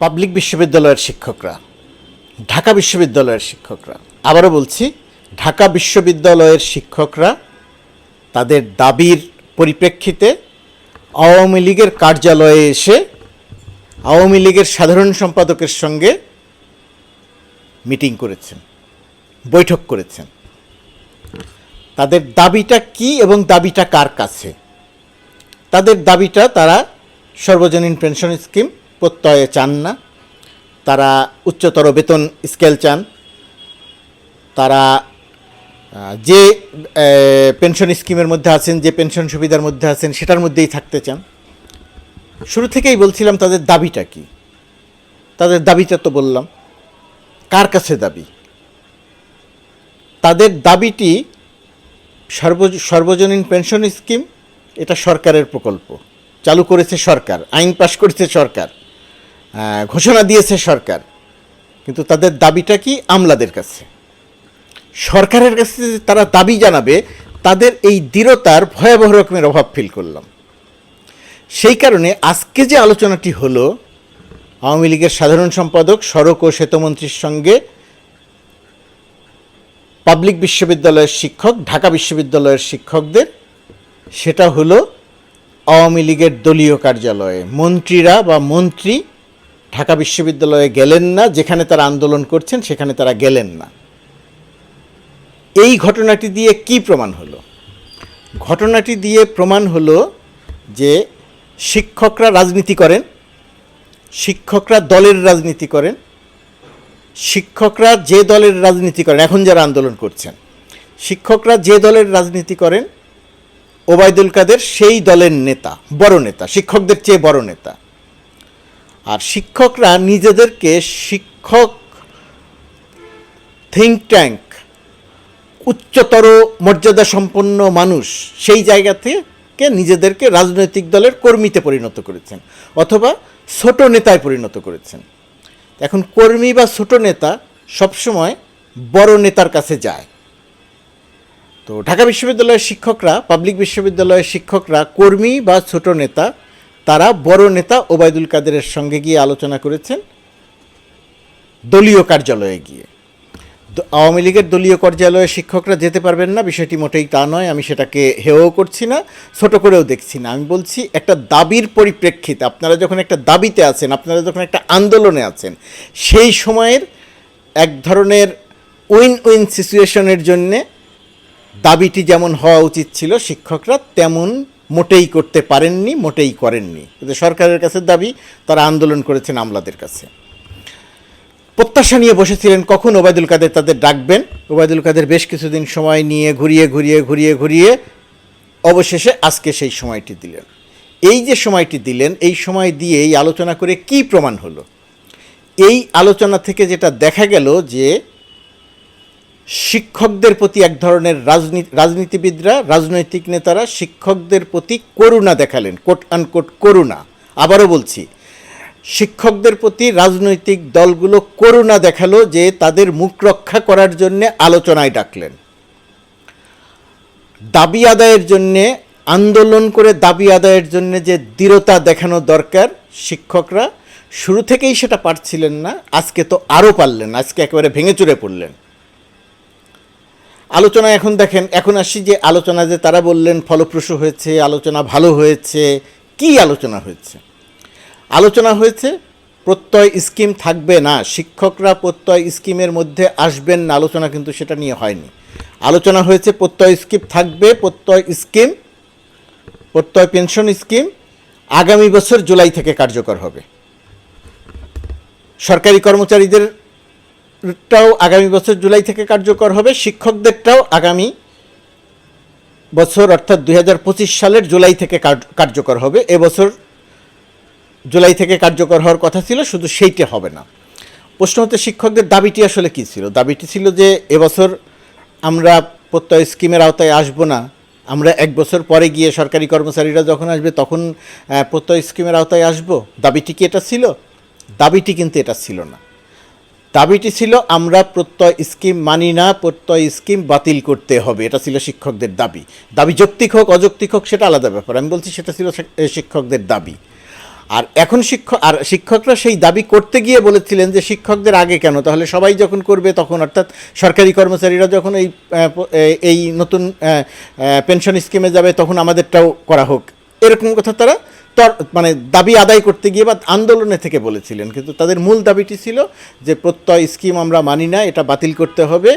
Public বিশ্ববিদ্যালয়ের শিক্ষকরা, ঢাকা বিশ্ববিদ্যালয়ের শিক্ষকরা। আবারও বলছি, ঢাকা বিশ্ববিদ্যালয়ের শিক্ষকরা তাদের দাবির পরিপ্রেক্ষিতে আওয়ামী লীগের কার্যালয়ে এসে আওয়ামী লীগের সাধারণ সম্পাদকের সঙ্গে মিটিং করেছেন, বৈঠক করেছেন। তাদের দাবিটা কি এবং দাবিটা কার কাছে? তাদের দাবিটা তারা সর্বজনীন পেনশন স্কিম প্রত্যয়ে চান না। তারা উচ্চতর বেতন স্কেল চান। তারা যে পেনশন স্কিমের মধ্যে আছেন, যে পেনশন সুবিধার মধ্যে আছেন, সেটার মধ্যেই থাকতে চান। শুরু থেকেই বলছিলাম, তাদের দাবিটা কি? তাদের দাবিটা তো বললাম। কার কাছে দাবি? তাদের দাবিটি সর্ব, সর্বজনীন পেনশন স্কিম, এটা সরকারের প্রকল্প। চালু করেছে সরকার, আইন পাশ করেছে সরকার। ঘোষণা দিয়েছে সরকার। কিন্তু তাদের দাবিটা কি? আমলাদের কাছে। সরকারের কাছে তারা দাবি জানাবে, তাদের এই দৃঢ়তার ভয়াবহ রকমের অভাব ফিল করলাম। সেই কারণে আজকে যে আলোচনাটি হলো, আওয়ামী লীগের সাধারণ সম্পাদক, সড়ক ও সেতুমন্ত্রীর সঙ্গে পাবলিক বিশ্ববিদ্যালয়ের শিক্ষক, ঢাকা বিশ্ববিদ্যালয়ের শিক্ষকদের, সেটা হলো আওয়ামী লীগের দলীয় কার্যালয়ে। মন্ত্রীরা বা মন্ত্রী ঢাকা বিশ্ববিদ্যালয়ে গেলেন না, যেখানে তারা আন্দোলন করছেন, সেখানে তারা গেলেন না। এই ঘটনাটি দিয়ে কি প্রমাণ হলো? ঘটনাটি দিয়ে প্রমাণ হলো যে শিক্ষকরা রাজনীতি করেন, শিক্ষকরা দলের রাজনীতি করেন, শিক্ষকরা যে দলের রাজনীতি করেন, এখন যারা আন্দোলন করছেন, শিক্ষকরা যে দলের রাজনীতি করেন, ওবায়দুল কাদের সেই দলের নেতা, বড় নেতা, শিক্ষকদের চেয়ে বড় নেতা। আর শিক্ষকরা নিজেদেরকে শিক্ষক থিঙ্ক ট্যাঙ্ক উচ্চতর মর্যাদা সম্পন্ন মানুষ, সেই জায়গা থেকে নিজেদেরকে রাজনৈতিক দলের কর্মীতে পরিণত করেছেন অথবা ছোট নেতায় পরিণত করেছেন। এখন কর্মী বা ছোট নেতা সবসময় বড় নেতার কাছে যায়। তো ঢাকা বিশ্ববিদ্যালয়ের শিক্ষকরা পাবলিক বিশ্ববিদ্যালয়ের শিক্ষকরা কর্মী বা ছোট নেতা তারা বড় নেতা ওবায়দুল কাদেরের সঙ্গে গিয়ে আলোচনা করেছেন দলীয় কার্যালয়ে গিয়ে। আওয়ামী লীগের দলীয় কার্যালয়ে শিক্ষকরা যেতে পারবেন না, বিষয়টি মোটেই তা নয়, আমি সেটাকে হেও করছি না, ছোট করেও দেখছি না। আমি বলছি, একটা দাবির পরিপ্রেক্ষিতে আপনারা যখন একটা দাবিতে আছেন, আপনারা যখন একটা আন্দোলনে আছেন, সেই সময়ের এক ধরনের উইন উইন সিচুয়েশনের জন্যে দাবিটি যেমন হওয়া উচিত ছিল, শিক্ষকরা তেমন মোটেই করতে পারেননি, মোটেই করেননি। কিন্তু সরকারের কাছে দাবি, তারা আন্দোলন করেছেন আমলাদের কাছে। প্রত্যাশা নিয়ে বসেছিলেন কখন? ওবায়দুল কাদের তাদের ডাকবেন। ওবায়দুল কাদের বেশ কিছুদিন সময় নিয়ে ঘুরিয়ে ঘুরিয়ে ঘুরিয়ে ঘুরিয়ে অবশেষে আজকে সেই সময়টি দিলেন। এই যে সময়টি দিলেন, এই সময় দিয়ে এই আলোচনা করে কি প্রমাণ হলো? এই আলোচনা থেকে যেটা দেখা গেল যে শিক্ষকদের প্রতি এক ধরনের রাজনীতি রাজনীতিবিদরা, রাজনৈতিক নেতারা শিক্ষকদের প্রতি করুণা দেখালেন কোট আনকোট করুণা। আবারও বলছি, শিক্ষকদের প্রতি রাজনৈতিক দলগুলো করুণা দেখাল যে তাদের মুখ রক্ষা করার জন্য আলোচনায় ডাকলেন। দাবি আদায়ের জন্যে, আন্দোলন করে দাবি আদায়ের জন্য যে দৃঢ়তা দেখানো দরকার শিক্ষকরা, শুরু থেকেই সেটা পারছিলেন না, আজকে তো আরও পারলেন, আজকে একেবারে ভেঙে চুরে পড়লেন। আলোচনা এখন দেখেন, এখন আসি যে আলোচনা যে তারা বললেন ফলপ্রসূ হয়েছে, আলোচনা ভালো হয়েছে, কি আলোচনা হয়েছে? আলোচনা হয়েছে, প্রত্যয় স্কিম থাকবে না, শিক্ষকরা প্রত্যয় স্কিমের মধ্যে আসবেন না, আলোচনা কিন্তু সেটা নিয়ে হয়নি। আলোচনা হয়েছে, প্রত্যয় স্কিম থাকবে, প্রত্যয় স্কিম, প্রত্যয় পেনশন স্কিম আগামী বছর জুলাই থেকে কার্যকর হবে। সরকারি কর্মচারীদের টাও আগামী বছর জুলাই থেকে কার্যকর হবে। শিক্ষকদেরটাও আগামী বছর, অর্থাৎ দু হাজার পঁচিশ সালের জুলাই থেকে কার্যকর হবে। এবছর জুলাই থেকে কার্যকর হওয়ার কথা ছিল, শুধু সেইটা হবে না। প্রশ্ন হতে শিক্ষকদের দাবিটি আসলে কী ছিল? দাবিটি ছিল যে এবছর আমরা প্রত্যয় স্কিমের আওতায় আসব না। আমরা এক বছর পরে গিয়ে সরকারি কর্মচারীরা যখন আসবে, তখন প্রত্যয় স্কিমের আওতায় আসব। দাবিটি কি এটা ছিল? দাবিটি কিন্তু এটা ছিল না। দাবিটি ছিল, আমরা প্রত্যয় স্কিম মানি না, প্রত্যয় স্কিম বাতিল করতে হবে। এটা ছিল শিক্ষকদের দাবি। দাবি যৌক্তিক হোক, অযৌক্তিক হোক, সেটা আলাদা ব্যাপার। আমি বলছি, সেটা ছিল শিক্ষকদের দাবি। আর এখন শিক্ষক আর শিক্ষকরা সেই দাবি করতে গিয়ে বলেছিলেন যে, শিক্ষকদের আগে কেন? তাহলে সবাই যখন করবে, তখন অর্থাৎ সরকারি কর্মচারীরা যখন এই এই নতুন পেনশন স্কিমে যাবে, তখন আমাদেরটাও করা হোক। এরকম কথা তর মানে দাবি আদায় করতে গিয়ে বা আন্দোলনে থেকে বলেছিলেন। কিন্তু তাদের মূল দাবিটি ছিল যে, প্রত্যয় স্কিম আমরা মানি না, এটা বাতিল করতে হবে,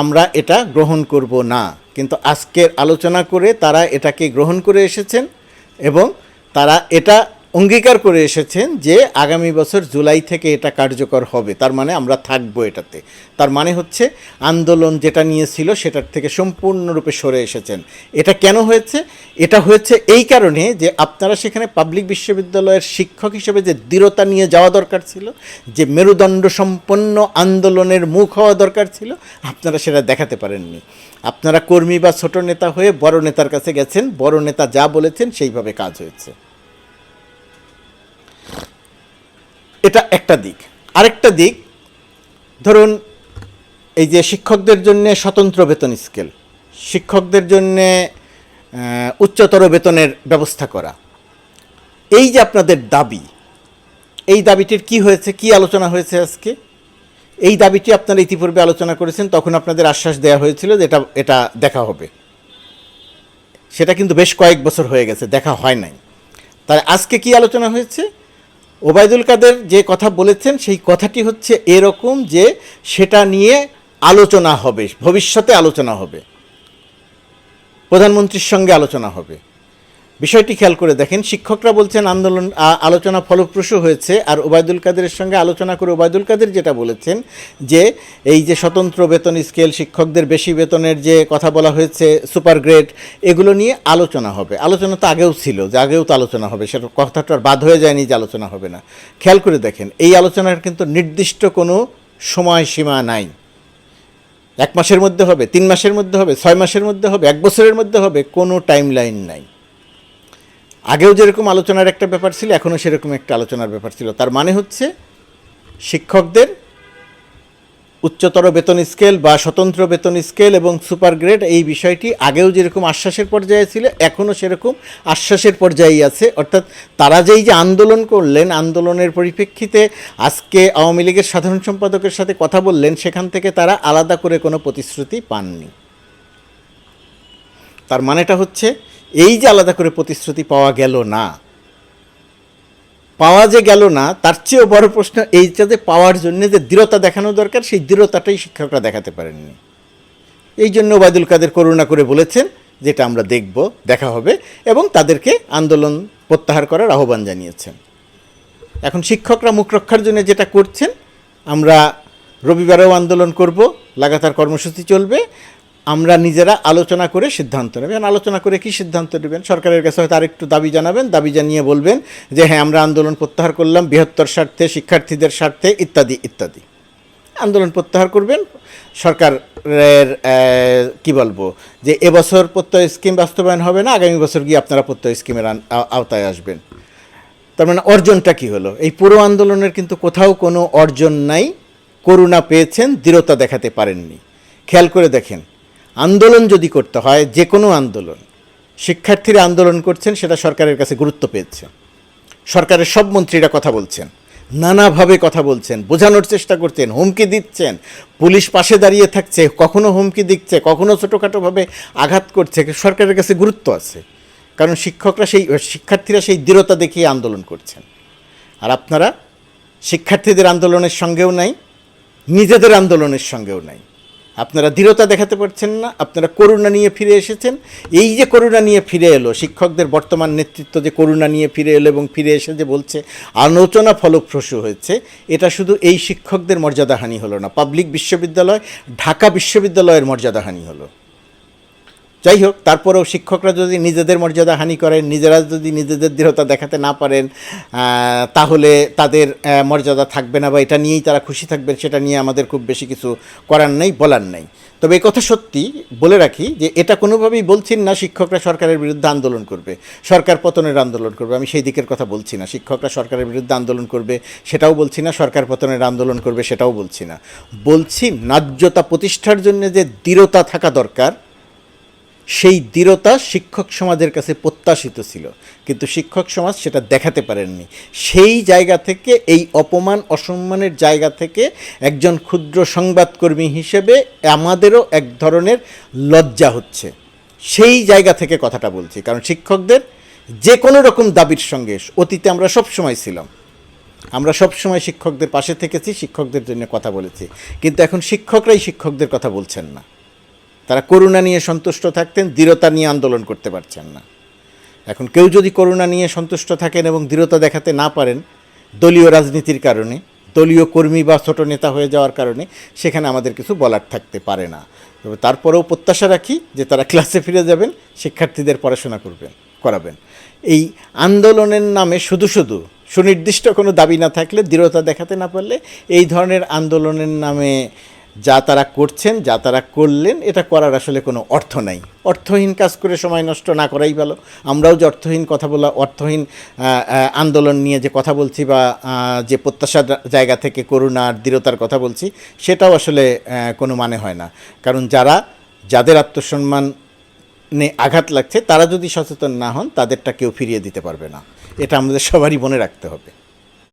আমরা এটা গ্রহণ করব না। কিন্তু আজকের আলোচনা করে তারা এটাকে গ্রহণ করে এসেছেন এবং তারা এটা অঙ্গীকার করে এসেছেন যে আগামী বছর জুলাই থেকে এটা কার্যকর হবে। তার মানে আমরা থাকব এটাতে। তার মানে হচ্ছে আন্দোলন যেটা নিয়েছিল সেটার থেকে সম্পূর্ণরূপে সরে এসেছেন। এটা কেন হয়েছে? এটা হয়েছে এই কারণে যে আপনারা সেখানে পাবলিক বিশ্ববিদ্যালয়ের শিক্ষক হিসেবে যে দৃঢ়তা নিয়ে যাওয়া দরকার ছিল, যে মেরুদণ্ড সম্পন্ন আন্দোলনের মুখ হওয়া দরকার ছিল, আপনারা সেটা দেখাতে পারেননি। আপনারা কর্মী বা ছোট নেতা হয়ে বড় নেতার কাছে গেছেন, বড় নেতা যা বলেছেন সেইভাবে কাজ হয়েছে। এটা একটা দিক। আরেকটা দিক, ধরুন, এই যে শিক্ষকদের জন্য স্বতন্ত্র বেতন স্কেল, শিক্ষকদের জন্য উচ্চতর বেতনের ব্যবস্থা করা। এই যে আপনাদের দাবি, এই দাবিটির কি হয়েছে, কি আলোচনা হয়েছে আজকে? এই দাবিটি আপনারা ইতিপূর্বে আলোচনা করেছেন, তখন আপনাদের আশ্বাস দেওয়া হয়েছিল যে এটা এটা দেখা হবে। সেটা কিন্তু বেশ কয়েক বছর হয়ে গেছে, দেখা হয় নাই। তাই আজকে কি আলোচনা হয়েছে? ওবায়দুল কাদের যে কথা বলেছেন, সেই কথাটি হচ্ছে এরকম যে সেটা নিয়ে আলোচনা হবে, ভবিষ্যতে আলোচনা হবে, প্রধানমন্ত্রীর সঙ্গে আলোচনা হবে। বিষয়টি খেয়াল করে দেখেন, শিক্ষকরা বলছেন আন্দোলন আলোচনা ফলপ্রসূ হয়েছে, আর ওবায়দুল কাদেরের সঙ্গে আলোচনা করে ওবায়দুল কাদের যেটা বলেছেন, যে এই যে স্বতন্ত্র বেতন স্কেল, শিক্ষকদের বেশি বেতনের যে কথা বলা হয়েছে, সুপার গ্রেড, এগুলো নিয়ে আলোচনা হবে। আলোচনা তো আগেও ছিল, যে আগেও তো আলোচনা হবে, সেটা কথাটা আর বাদ হয়ে যায়নি যে আলোচনা হবে না। খেয়াল করে দেখেন, এই আলোচনার কিন্তু নির্দিষ্ট কোনো সময়সীমা নাই। এক মাসের মধ্যে হবে, তিন মাসের মধ্যে হবে, ছয় মাসের মধ্যে হবে, এক বছরের মধ্যে হবে, কোনো টাইম লাইন নাই। আগেও যেরকম আলোচনার একটা ব্যাপার ছিল, এখনও সেরকম একটা আলোচনার ব্যাপার ছিল। তার মানে হচ্ছে, শিক্ষকদের উচ্চতর বেতন স্কেল বা স্বতন্ত্র বেতন স্কেল এবং সুপার গ্রেড এই বিষয়টি আগেও যেরকম আশ্বাসের পর্যায়ে ছিল, এখনও সেরকম আশ্বাসের পর্যায়েই আছে। অর্থাৎ তারা যেই যে আন্দোলন করলেন, আন্দোলনের পরিপ্রেক্ষিতে আজকে আওয়ামী লীগের সাধারণ সম্পাদকের সাথে কথা বললেন, সেখান থেকে তারা আলাদা করে কোনো প্রতিশ্রুতি পাননি। তার মানেটা হচ্ছে এই যে আলাদা করে প্রতিশ্রুতি পাওয়া গেল না, পাওয়া যে গেল না, তার চেয়েও বড় প্রশ্ন এইটা যে পাওয়ার জন্য যে দৃঢ়তা দেখানো দরকার, সেই দৃঢ়তাটাই শিক্ষকরা দেখাতে পারেননি। এই জন্য ওবায়দুল কাদের করুণা করে বলেছেন, যেটা আমরা দেখব, দেখা হবে, এবং তাদেরকে আন্দোলন প্রত্যাহার করার আহ্বান জানিয়েছেন। এখন শিক্ষকরা মুখ রক্ষার জন্য যেটা করছেন, আমরা রবিবারেও আন্দোলন করব, লাগাতার কর্মসূচি চলবে আমরা নিজেরা আলোচনা করে সিদ্ধান্ত নেবেন আলোচনা করে কি সিদ্ধান্ত নেবেন? সরকারের কাছে হয়তো আরেকটু দাবি জানাবেন, দাবি জানিয়ে বলবেন যে হ্যাঁ আমরা আন্দোলন প্রত্যাহার করলাম, বৃহত্তর স্বার্থে, শিক্ষার্থীদের স্বার্থে, ইত্যাদি ইত্যাদি। আন্দোলন প্রত্যাহার করবেন। সরকারের কি বলব, যে এবছর প্রত্যয় স্কিম বাস্তবায়ন হবে না, আগামী বছর গিয়ে আপনারা প্রত্যয় স্কিমের আওতায় আসবেন। তার মানে অর্জনটা কি হলো? এই পুরো আন্দোলনের কিন্তু কোথাও কোনো অর্জন নাই। করুণা পেয়েছেন, দৃঢ়তা দেখাতে পারেননি। খেয়াল করে দেখেন আন্দোলন যদি করতে হয়, যে কোনো আন্দোলন, শিক্ষার্থীরা আন্দোলন করছেন, সেটা সরকারের কাছে গুরুত্ব পেয়েছে। সরকারের সব মন্ত্রীরা কথা বলছেন, নানাভাবে কথা বলছেন, বোঝানোর চেষ্টা করছেন, হুমকি দিচ্ছেন, পুলিশ পাশে দাঁড়িয়ে থাকছে, কখনো হুমকি দিচ্ছে, কখনো ছোটোখাটোভাবে আঘাত করছে, সরকারের কাছে গুরুত্ব আছে। কারণ শিক্ষকরা সেই, শিক্ষার্থীরা সেই দৃঢ়তা দেখিয়ে আন্দোলন করছেন। আর আপনারা, শিক্ষার্থীদের আন্দোলনের সঙ্গেও নাই, নিজেদের আন্দোলনের সঙ্গেও নাই। আপনারা দৃঢ়তা দেখাতে পারছেন না, আপনারা করুণা নিয়ে ফিরে এসেছেন। এই যে করুণা নিয়ে ফিরে এলো, শিক্ষকদের বর্তমান নেতৃত্ব যে করুণা নিয়ে ফিরে এলো এবং ফিরে এসে যে বলছে, আলোচনা ফলপ্রসূ হয়েছে, এটা শুধু এই শিক্ষকদের মর্যাদাহানি হলো না, পাবলিক বিশ্ববিদ্যালয়, ঢাকা বিশ্ববিদ্যালয়ের মর্যাদাহানি হলো। যাই হোক তারপরেও শিক্ষকরা যদি নিজেদের মর্যাদা হানি করেন, নিজেরা যদি নিজেদের দৃঢ়তা দেখাতে না পারেন তাহলে তাদের মর্যাদা থাকবে না বা এটা নিয়েই তারা খুশি থাকবেন, সেটা নিয়ে আমাদের খুব বেশি কিছু করার নেই, বলার নেই। তবে এই কথা সত্যি বলে রাখি যে এটা কোনোভাবেই বলছি না শিক্ষকরা সরকারের বিরুদ্ধে আন্দোলন করবে, সরকার পতনের আন্দোলন করবে, আমি সেই দিকের কথা বলছি না। শিক্ষকরা সরকারের বিরুদ্ধে আন্দোলন করবে, সেটাও বলছি না। সরকার পতনের আন্দোলন করবে, সেটাও বলছি না। বলছি ন্যায্যতা প্রতিষ্ঠার জন্য যে দৃঢ়তা থাকা দরকার সেই দৃঢ়তা শিক্ষক সমাজের কাছে প্রত্যাশিত ছিল। কিন্তু শিক্ষক সমাজ সেটা দেখাতে পারেননি। সেই জায়গা থেকে, এই অপমান, অসম্মানের জায়গা থেকে একজন ক্ষুদ্র সংবাদকর্মী হিসেবে আমাদেরও এক ধরনের লজ্জা হচ্ছে। সেই জায়গা থেকে কথাটা বলছি। কারণ শিক্ষকদের যে কোনো রকম দাবির সঙ্গে, অতীতে আমরা সব সময় ছিলাম। আমরা সব সময় শিক্ষকদের পাশে থেকেছি, শিক্ষকদের জন্য কথা বলেছি। কিন্তু এখন শিক্ষকরাই শিক্ষকদের কথা বলছেন না। তারা করুণা নিয়ে সন্তুষ্ট থাকতেন, দৃঢ়তা নিয়ে আন্দোলন করতে পারছেন না। এখন কেউ যদি করুণা নিয়ে সন্তুষ্ট থাকেন এবং দৃঢ়তা দেখাতে না পারেন দলীয় রাজনীতির কারণে, দলীয় কর্মী বা ছোট নেতা হয়ে যাওয়ার কারণে, সেখানে আমাদের কিছু বলার থাকতে পারে না। তবে তারপরেও প্রত্যাশা রাখি যে তারা ক্লাসে ফিরে যাবেন, শিক্ষার্থীদের পড়াশোনা করবেন, করাবেন। এই আন্দোলনের নামে শুধু শুধু সুনির্দিষ্ট কোনো দাবি না থাকলে, দৃঢ়তা দেখাতে না পারলে এই ধরনের আন্দোলনের নামে যা তারা করছেন, যা তারা করলেন, এটা করার আসলে কোনো অর্থ নাই। অর্থহীন কাজ করে সময় নষ্ট না করাই ভালো। আমরাও যে অর্থহীন কথা বলা, অর্থহীন আন্দোলন নিয়ে যে কথা বলছি বা যে প্রত্যাশার জায়গা থেকে করুণা আর দৃঢ়তার কথা বলছি, সেটাও আসলে কোনো মানে হয় না। কারণ যারা, যাদের আত্মসম্মান নে আঘাত লাগছে, তারা যদি সচেতন না হন, তাদেরটা কেউ ফিরিয়ে দিতে পারবে না। এটা আমাদের সবারই মনে রাখতে হবে।